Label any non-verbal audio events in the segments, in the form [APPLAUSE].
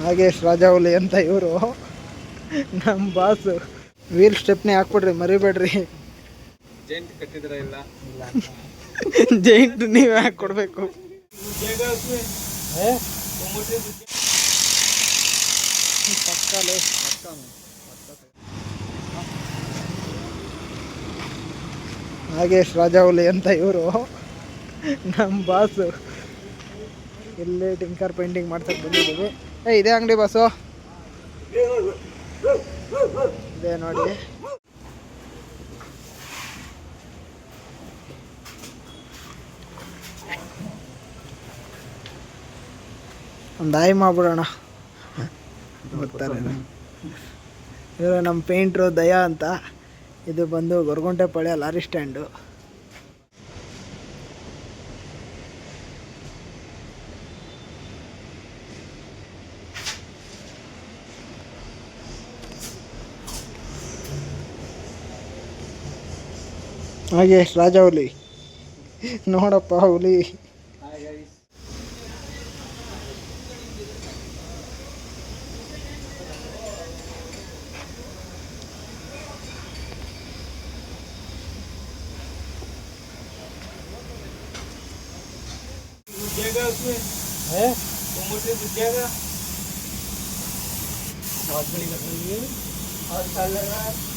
ನಾಗೇಶ್ ರಾಜಾವಲಿ ಅಂತ ಇವರು. ನಮ್ಮ ಬಾಸು ವೀಲ್ ಸ್ಟೆಪ್ನೇ ಹಾಕ್ಬಿಡ್ರಿ ಮರಿಬೇಡ್ರಿ. ಜೈಂಟ್ ಕಟ್ಟಿದ್ರ ಇಲ್ಲ? ಜೈಂಟ್ ನೀವೇ ಹಾಕ್ಕೊಡ್ಬೇಕು. ನಾಗೇಶ್ ರಾಜಾವಲಿ ಅಂತ ಇವರು. ನಮ್ಮ ಬಾಸು ಇಲ್ಲೇ ಟಿಂಕರ್ ಪೇಂಟಿಂಗ್ ಮಾಡ್ತಾ ಬಂದಿದ್ದೀವಿ. ಏ, ಇದೇ ಅಂಗಡಿ ಬಸ್ಸು ಇದೆ ನೋಡಿ. ಒಂದು ದಾಯಿ ಮಾಡ್ಬಿಡೋಣ. ಬರ್ತಾರೆ ಇವರು ನಮ್ಮ ಪೇಂಟ್ರು ದಯಾ ಅಂತ. ಇದು ಬಂದು ಗೊರಗುಂಟೆಪಾಳ್ಯ ಲಾರಿ ಸ್ಟ್ಯಾಂಡು ಹಾಗೆ ರಾಜ ಹುಲಿ ನೋಡಪ್ಪ ಹುಲಿ घुसेगा उसमें है वो मोटे घुसेगा बहुत बड़ी लकड़ी है और साल लग रहा है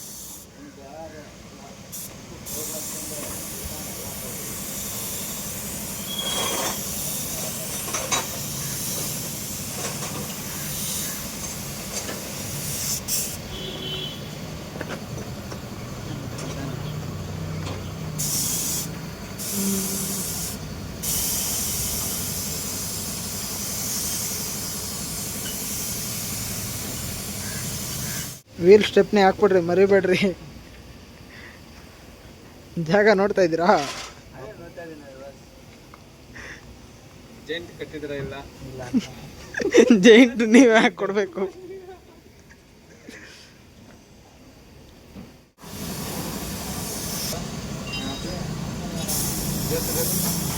ವೀಲ್ ಸ್ಟೆಪ್ನೇ ಹಾಕ್ಬಿಡ್ರಿ ಮರಿಬೇಡ್ರಿ. ಜಾಗ ನೋಡ್ತಾ ಇದ್ದೀರಾ? ಜೈಂಟ್ [LAUGHS] ನೀವೇ ಹಾಕ್ಕೊಡ್ಬೇಕು. Getirelim.